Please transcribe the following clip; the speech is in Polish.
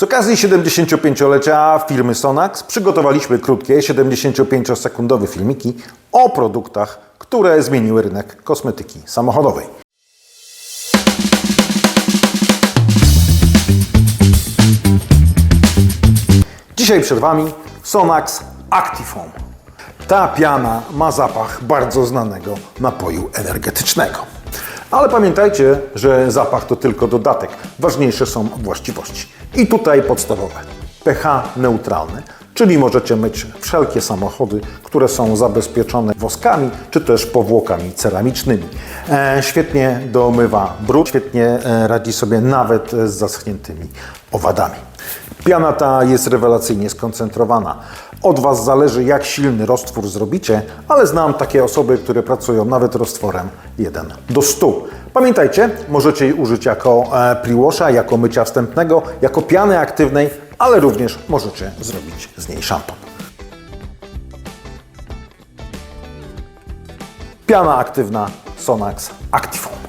Z okazji 75-lecia firmy Sonax przygotowaliśmy krótkie 75-sekundowe filmiki o produktach, które zmieniły rynek kosmetyki samochodowej. Dzisiaj przed Wami Sonax Actifoam. Ta piana ma zapach bardzo znanego napoju energetycznego. Ale pamiętajcie, że zapach to tylko dodatek. Ważniejsze są właściwości. I tutaj podstawowe. pH neutralny, czyli możecie myć wszelkie samochody, które są zabezpieczone woskami czy też powłokami ceramicznymi. E, świetnie domywa brud, świetnie e, radzi sobie nawet z zaschniętymi owadami. Piana ta jest rewelacyjnie skoncentrowana. Od Was zależy, jak silny roztwór zrobicie, ale znam takie osoby, które pracują nawet roztworem 1 do 100. Pamiętajcie, możecie jej użyć jako e, pre-washa, jako mycia wstępnego, jako piany aktywnej, ale również możecie zrobić z niej szampon. Piana aktywna Sonax Active.